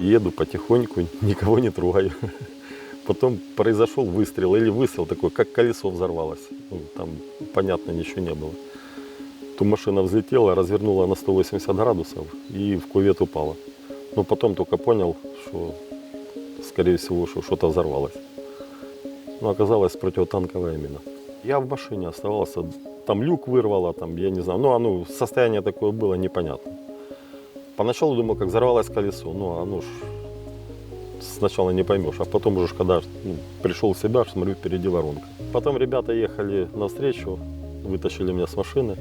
еду потихоньку, никого не трогаю. Потом произошел выстрел, или выстрел такой, как колесо взорвалось. Ну, там, понятно, ничего не было. То машина взлетела, развернула на 180 градусов и в кувет упала. Но потом только понял, что, скорее всего, что что-то взорвалось. Но оказалось противотанковая мина. Я в машине оставался, там люк вырвало, там, я не знаю, ну, оно, состояние такое было непонятно. Поначалу думал, как взорвалось колесо, ну, оно ж сначала не поймешь, а потом уже, когда ну, пришел в себя, смотрю, впереди воронка. Потом ребята ехали навстречу, вытащили меня с машины,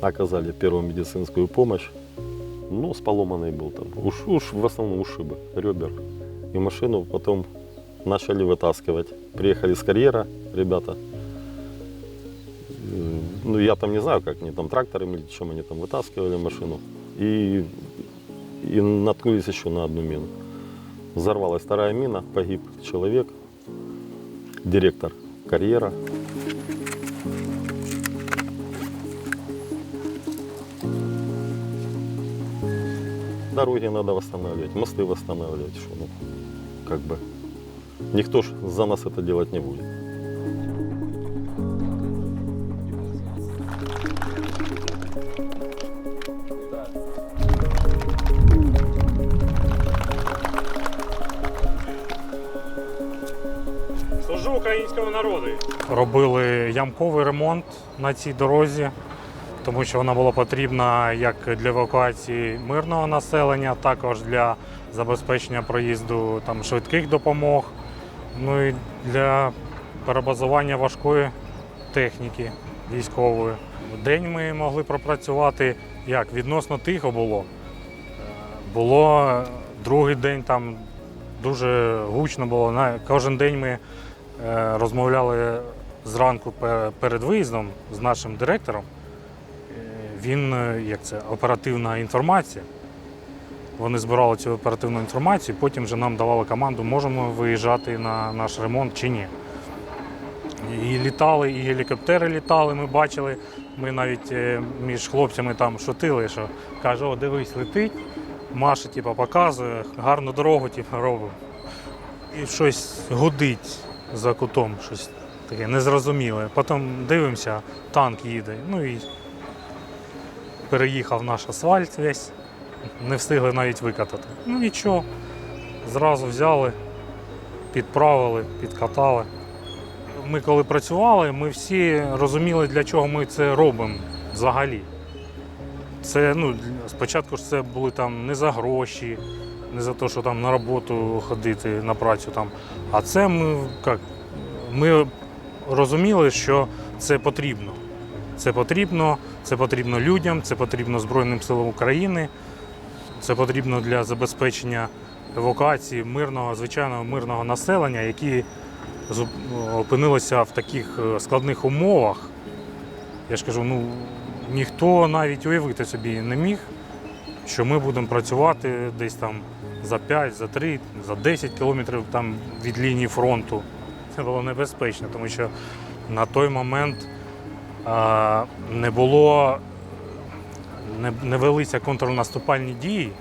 оказали первую медицинскую помощь. Ну, с поломанный был там. Уж, уж в основном ушибы, ребер. И машину потом начали вытаскивать. Приехали с карьера ребята. Э, Ну, я там не знаю, как они там трактором или чем они там вытаскивали машину. И, и наткнулись еще на одну мину. Взорвалась вторая мина, погиб человек, директор карьера. Дороги надо восстанавливать, мосты восстанавливать, что ну, как бы никто ж за нас это делать не будет. Служу українському народу. робили ямковий ремонт на цій дорозі, тому що вона була потрібна як для евакуації мирного населення, також для забезпечення проїзду там, швидких допомог, ну і для перебазування важкої техніки військової. День ми могли пропрацювати як відносно тихо було. Е, Було другий день там дуже гучно було. Кожен день ми е, розмовляли зранку перед виїздом з нашим директором. Е, Він, е, як це, оперативна інформація. Вони збирали цю оперативну інформацію, потім вже нам давали команду, можемо виїжджати на наш ремонт чи ні. І літали, і гелікоптери літали, ми бачили. Ми навіть е, між хлопцями там шутили, що каже, о, дивись, летить, Маша типу, показує, гарну дорогу типу, робимо. І щось гудить за кутом, щось таке незрозуміле. Потім дивимося, танк їде. Ну і переїхав наш асфальт весь, не встигли навіть викатати. Ну нічого, зразу взяли, підправили, підкатали. Ми коли працювали, ми всі розуміли, для чого ми це робимо взагалі. Це ну, спочатку ж це були там не за гроші, не за те, що там на роботу ходити, на працю там. А це ми, як, ми розуміли, що це потрібно. Це потрібно, це потрібно людям, це потрібно Збройним силам України, це потрібно для забезпечення евакуації мирного, звичайного мирного населення, які опинилися в таких е, складних умовах. Я ж кажу, ну ніхто навіть уявити собі не міг, що ми будемо працювати десь там за 5, за 3, за 10 кілометрів там від лінії фронту. Це було небезпечно, тому що на той момент а, не було, не, не велися контрнаступальні дії.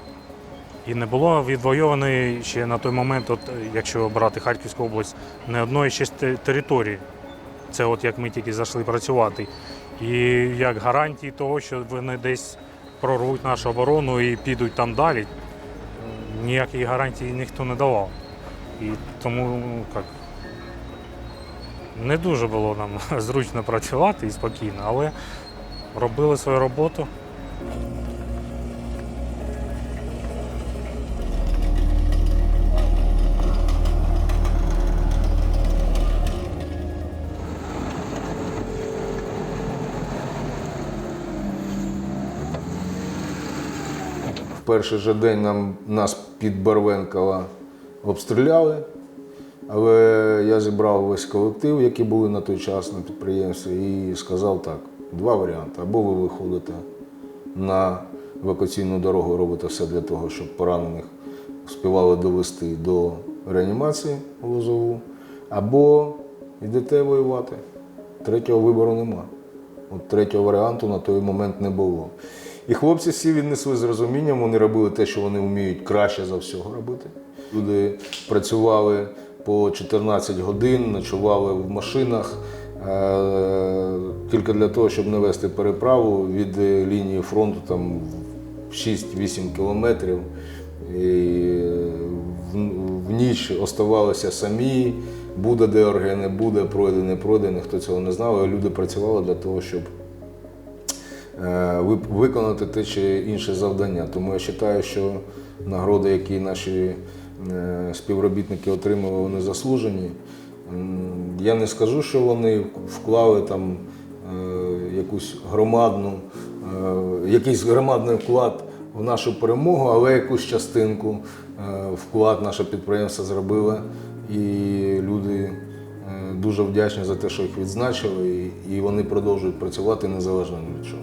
І не було відвойованої ще на той момент, от, якщо брати Харківську область, не одної ще території. Це от як ми тільки зайшли працювати. І як гарантії того, що вони десь прорвуть нашу оборону і підуть там далі, ніякої гарантії ніхто не давав. І тому ну, як, не дуже було нам зручно працювати і спокійно, але робили свою роботу. Перший же день нам, нас під Барвенкова обстріляли, але я зібрав весь колектив, які були на той час на підприємстві, і сказав так: два варіанти. Або ви виходите на евакуаційну дорогу, робите все для того, щоб поранених співали довести до реанімації в Лозову, або йдете воювати. Третього вибору нема. От третього варіанту на той момент не було. І хлопці всі віднесли з розумінням, вони робили те, що вони вміють краще за всього робити. Люди працювали по 14 годин, ночували в машинах е, тільки для того, щоб навести переправу від е, лінії фронту там, в 6-8 кілометрів. І в, в ніч оставалися самі, буде де ДРГ, не буде, пройде, не пройде, ніхто цього не знав. Люди працювали для того, щоб е, виконати те чи інше завдання. Тому я вважаю, що нагороди, які наші е, співробітники отримали, вони заслужені. Я не скажу, що вони вклали там е, якусь громадну, е, якийсь громадний вклад в нашу перемогу, але якусь частинку е, вклад наше підприємство зробило. І люди е, дуже вдячні за те, що їх відзначили, і вони продовжують працювати незалежно від чого.